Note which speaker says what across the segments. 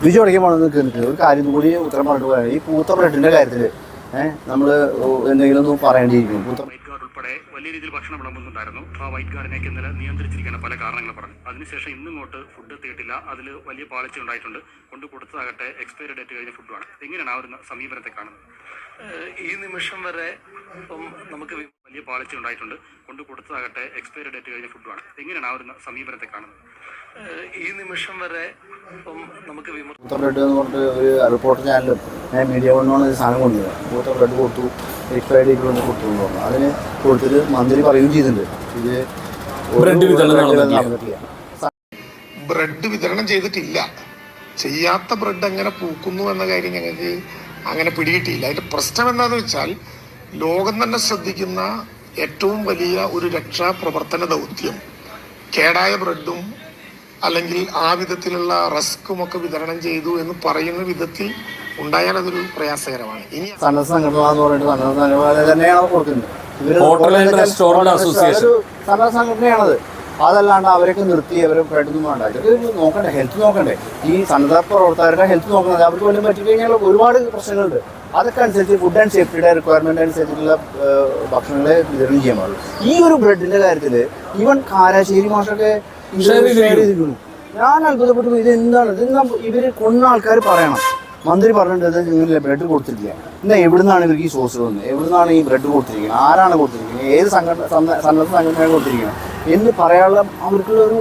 Speaker 1: ബിജു അടയ്ക്കുമ്പോൾ നിൽക്കുന്നത് ഒരു കാര്യം കൂടി ഉത്തരം പറഞ്ഞിട്ട് പോയാൽ ഈ പൂത്ത ബ്രെഡിന്റെ കാര്യത്തിൽ നമ്മൾ എന്തെങ്കിലും ഒന്ന് പറയേണ്ടിയിരിക്കും പൂത്ത
Speaker 2: വലിയ രീതിയിൽ ഭക്ഷണം വിളമ്പുന്നുണ്ടായിരുന്നു. ആ വൈറ്റ് ഗാർഡിനേക്ക് ഇന്നലെ നിയന്ത്രിച്ചിരിക്കുന്ന പല കാരണങ്ങൾ പറഞ്ഞു. അതിനുശേഷം ഇന്നിങ്ങോട്ട് ഫുഡ് എത്തിയിട്ടില്ല. അതിൽ വലിയ പാളിച്ച ഉണ്ടായിട്ടുണ്ട്. കൊണ്ട് കൊടുത്തതാകട്ടെ എക്സ്പയറി ഡേറ്റ് കഴിഞ്ഞ ഫുഡാണ് എങ്ങനെയാണ് ആ ഒരു സമീപനത്തെ കാണുന്നത്?
Speaker 3: ഈ നിമിഷം വരെ ഇപ്പം നമുക്ക്
Speaker 2: വലിയ പാളിച്ച ഉണ്ടായിട്ടുണ്ട്. കൊണ്ട് കൊടുത്തതാകട്ടെ എക്സ്പയറി ഡേറ്റ് കഴിഞ്ഞ ഫുഡാണ് എങ്ങനെയാണ് ആ ഒരു സമീപനത്തെ കാണുന്നത്?
Speaker 3: ഈ നിമിഷം വരെ ഇപ്പം നമുക്ക്
Speaker 1: വിമർശനം ബ്ലഡ് എന്ന് പറഞ്ഞിട്ട് ഒരു റിപ്പോർട്ടർ ചാനലും മീഡിയ കൊണ്ടാണ് ഒരു സാധനം കൊണ്ടുവന്നത് മൂത്ത ബ്ലഡ് കൊടുത്തു. കൊണ്ട് കൊടുത്തു അതിന് കൊടുത്തിട്ട് മന്ത്രി പറയുകയും ചെയ്തിട്ടുണ്ട്. ഇത്
Speaker 4: ബ്രെഡ് വിതരണം നടന്നിട്ടില്ല.
Speaker 5: ബ്രെഡ് വിതരണം ചെയ്തിട്ടില്ല. ചെയ്യാത്ത ബ്രെഡ് അങ്ങനെ പൂക്കുന്നു എന്ന കാര്യം ഞങ്ങൾക്ക് അങ്ങനെ പിടികിട്ടിയില്ല. അതിന്റെ പ്രശ്നം എന്താണെന്ന് വെച്ചാൽ ലോകം തന്നെ ശ്രദ്ധിക്കുന്ന ഏറ്റവും വലിയ ഒരു രക്ഷാപ്രവർത്തന ദൗത്യം. കേടായ ബ്രെഡും അല്ലെങ്കിൽ ആ വിധത്തിലുള്ള റസ്കും ഒക്കെ വിതരണം ചെയ്തു എന്ന് പറയുന്ന വിധത്തിൽ ഉണ്ടായാൽ അതൊരു പ്രയാസകരമാണ്. ഇനി
Speaker 1: സന്നദ്ധ സംഘടന എന്ന് പറഞ്ഞിട്ട് സന്നദ്ധ സംഘടന തന്നെയാണ് കൊടുക്കുന്നത്. ഇവർ
Speaker 4: Hotel and Restaurant Association.
Speaker 1: ഒരു സന്നദ്ധ സംഘടനയാണത്. അതല്ലാണ്ട് അവരൊക്കെ നിർത്തി അവരെ പെട്ടെന്ന് വേണ്ട. ഇതൊക്കെ നോക്കണ്ടേ ഹെൽത്ത് നോക്കണ്ടേ. ഈ സന്നദ്ധ പ്രവർത്തകരുടെ ഹെൽത്ത് നോക്കുന്നത് അവർക്ക് വല്ലതും പറ്റിക്കഴിഞ്ഞാൽ ഒരുപാട് പ്രശ്നങ്ങളുണ്ട്. അതൊക്കെ അനുസരിച്ച് ഫുഡ് ആൻഡ് സേഫ്റ്റിയുടെ റിക്വയർമെന്റ് അനുസരിച്ചുള്ള ഭക്ഷണങ്ങളെ വിതരണം ചെയ്യാൻ പാടുള്ളൂ. ഈ ഒരു ബ്രെഡിന്റെ കാര്യത്തിൽ ഈവൻ കാരാശ്ശേരി മാഷൊക്കെ ഞാൻ അത്ഭുതപ്പെട്ടു. ഇത് എന്താണ്? ഇത് എന്താ ഇവർ കൊന്ന ആൾക്കാർ പറയണം. മന്ത്രി പറഞ്ഞിട്ട് നിങ്ങൾ ബ്രെഡ് കൊടുത്തിരിക്കുക. എന്നാ എവിടുന്നാണ് ഇവർക്ക് ഈ സോസ് വന്നത്? എവിടുന്നാണ് ഈ ബ്രെഡ് കൊടുത്തിരിക്കുന്നത്? ആരാണ് കൊടുത്തിരിക്കുന്നത്? ഏത് സംഘടന സന്ന- സന്നദ്ധ സംഘടനയാണ് കൊടുത്തിരിക്കുന്നത്? എന്ന് പറയാനുള്ള അവർക്കുള്ള ഒരു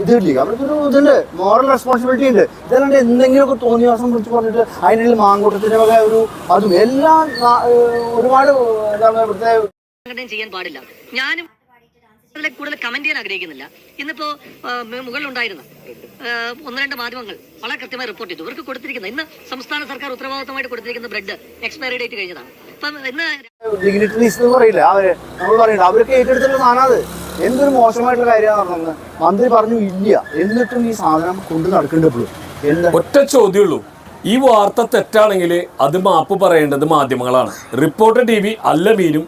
Speaker 1: ഇത് ഇതില്ല അവർക്കൊരു ഇതുണ്ട്. മോറൽ റെസ്പോൺസിബിലിറ്റി ഉണ്ട്. ഇതല്ലാണ്ട് എന്തെങ്കിലുമൊക്കെ തോന്നിയ ദിവസം വിളിച്ച് പറഞ്ഞിട്ട് അതിനുള്ളിൽ മാങ്കൂട്ടത്തിന്റെ വക ഒരു അതും എല്ലാം ഒരുപാട് എന്താണ് ഇവിടുത്തെ
Speaker 6: ചെയ്യാൻ പാടില്ല. ഞാനും കൂടുതൽ കമന്റ് ചെയ്യാൻ ആഗ്രഹിക്കുന്നില്ല. ഇന്നിപ്പോ മുകളിലുണ്ടായിരുന്ന ഒന്ന് രണ്ട് മാധ്യമങ്ങൾ വളരെ കൃത്യമായി റിപ്പോർട്ട് ചെയ്തു. ഇവർക്ക് കൊടുത്തിരിക്കുന്ന ഇന്ന് സംസ്ഥാന സർക്കാർ ഉത്തരവാദിത്തമായിട്ട് കൊടുത്തിരിക്കുന്ന ബ്രെഡ് എക്സ്പയറി ഡേറ്റ് കഴിഞ്ഞതാണ്. അപ്പം ഇന്ന്
Speaker 1: ഡിഗ്നിറ്ററീസ് എന്ന് പറയില്ല? അവർ നമ്മൾ പറയില്ല അവരൊക്കെ ഏറ്റെടുത്തുള്ള സാധനം അത്. എന്തൊരു മോശമായിട്ടുള്ള കാര്യമാണ് നടന്നത് മന്ത്രി പറഞ്ഞു ഇല്ല. എന്നിട്ടും ഈ സാധനം കൊണ്ട് നടക്കേണ്ടപ്പോഴും എന്താ?
Speaker 4: ഒറ്റ ചോദ്യമുള്ളൂ. ഈ വാർത്ത തെറ്റാണെങ്കിൽ അത് മാപ്പ് പറയേണ്ടത് മാധ്യമങ്ങളാണ്. റിപ്പോർട്ടർ ടി വി അല്ല മീനും.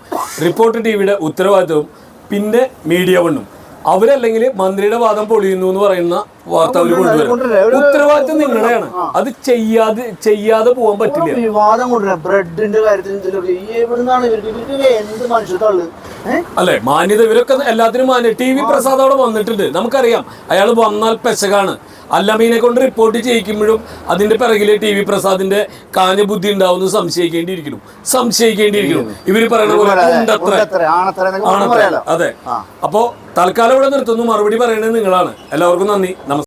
Speaker 4: റിപ്പോർട്ടർ ടി വിയുടെ ഉത്തരവാദിത്വവും പിന്നെ മീഡിയ വണ്ണും അവരല്ലെങ്കിൽ മന്ത്രിയുടെ വാദം പൊളിയുന്നു എന്ന് പറയുന്ന വാർത്ത അവർ കൊണ്ടുവരും. ഉത്തരവാദിത്വം നിങ്ങളുടെയാണ്. അത് ചെയ്യാതെ ചെയ്യാതെ പോകാൻ പറ്റില്ല.
Speaker 1: വിവാദം കൊണ്ടുവരാം. ബ്രെഡിന്റെ കാര്യത്തിൽ എന്ത് മനുഷ്യത്താണ്
Speaker 4: അല്ലെ? മാന്യത ഇവരൊക്കെ എല്ലാത്തിനും മാന്യ ടി വി പ്രസാദ് അവിടെ വന്നിട്ടുണ്ട്. നമുക്കറിയാം. അയാൾ വന്നാൽ പെശകാണ്. അല്ലമീനെ കൊണ്ട് റിപ്പോർട്ട് ചെയ്യിക്കുമ്പോഴും അതിന്റെ പിറകിലെ ടി വി പ്രസാദിന്റെ കാഞ്ഞ ബുദ്ധി ഉണ്ടാവുന്നു സംശയിക്കേണ്ടിയിരിക്കുന്നു. സംശയിക്കേണ്ടിയിരിക്കുന്നു. ഇവർ പറയുന്ന പോലെ അതെ. അപ്പോ തൽക്കാലം ഇവിടെ നിർത്തുന്നു. മറുപടി പറയുന്നത് നിങ്ങളാണ്. എല്ലാവർക്കും നന്ദി. നമസ്കാരം